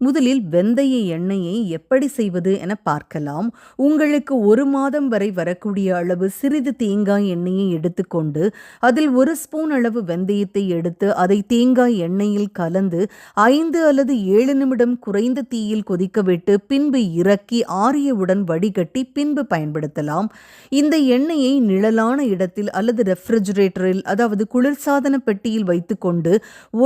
முதலில் வெந்தய எண்ணெயை எப்படி செய்வது என பார்க்கலாம். உங்களுக்கு ஒரு மாதம் வரை வரக்கூடிய அளவு சிறிது தேங்காய் எண்ணெயை எடுத்துக்கொண்டு அதில் ஒரு ஸ்பூன் அளவு வெந்தயத்தை எடுத்து அதை தேங்காய் எண்ணெயில் கலந்து ஐந்து அல்லது ஏழு நிமிடம் குறைந்த தீயில் கொதிக்க விட்டு பின்பு இறக்கி ஆரியவுடன் வடிகட்டி பின்பு பயன்படுத்தலாம். இந்த எண்ணெயை நிழலான இடத்தில் அல்லது ரெஃப்ரிஜரேட்டரில் அதாவது குளிர்சாதன பெட்டியில் வைத்துக்கொண்டு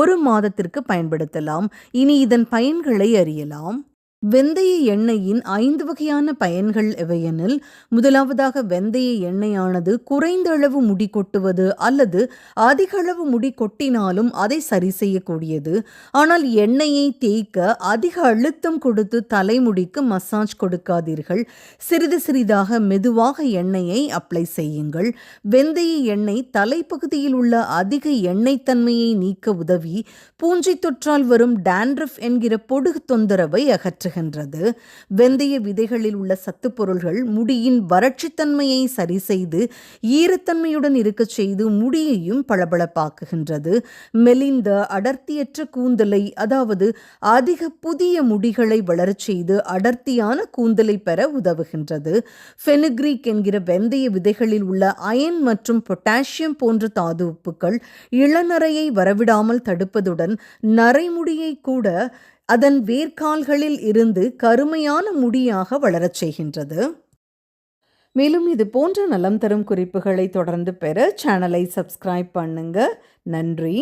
ஒரு மாதத்திற்கு பயன்படுத்தலாம். இனி இதன் பயன்களை அறியலாம் வெந்தய எண்ணெயின் ஐந்து வகையான பயன்கள் எவையெனில் முதலாவதாக வெந்தய எண்ணெயானது குறைந்த அளவு முடி கொட்டுவது அல்லது அதிக அளவு முடி கொட்டினாலும் அதை சரி செய்யக்கூடியது. ஆனால் எண்ணெயை தேய்க்க அதிக அழுத்தம் கொடுத்து தலைமுடிக்கு மசாஜ் கொடுக்காதீர்கள். சிறிது சிறிதாக மெதுவாக எண்ணெயை அப்ளை செய்யுங்கள். வெந்தய எண்ணெய் தலைப்பகுதியில் உள்ள அதிக எண்ணெய் தன்மையை நீக்க உதவி. பூஞ்சை தொற்றால் வரும் டேண்ட்ரஃப் என்கிற பொடுகு தொந்தரவை அகற்று உதவுகின்றது வெந்தய விதைகளில் உள்ள சத்துப்பொருள்கள் முடியின் வறட்சித்தன்மையை சரி செய்து ஈரத்தன்மையுடன் இருக்கச் செய்து முடியையும் பளபளப்பாக்குகின்றது. மெலிந்த அடர்த்தியற்ற கூந்தலை அதாவது அதிக புதிய முடிகளை வளரச் செய்து அடர்த்தியான கூந்தலை பெற உதவுகின்றது. ஃபெனுக்ரீக் என்கிற வெந்தய விதைகளில் உள்ள அயன் மற்றும் பொட்டாசியம் போன்ற தாது உப்புக்கள் இளநரையை வரவிடாமல் தடுப்பதுடன் நரைமுடியை கூட அதன் வேர்க்கால்களில் இருந்து கருமையான முடியாக வளரச் செய்கின்றது. மேலும் இது போன்ற நலம் தரும் குறிப்புகளை தொடர்ந்து பெற சேனலை சப்ஸ்கிரைப் பண்ணுங்க. நன்றி.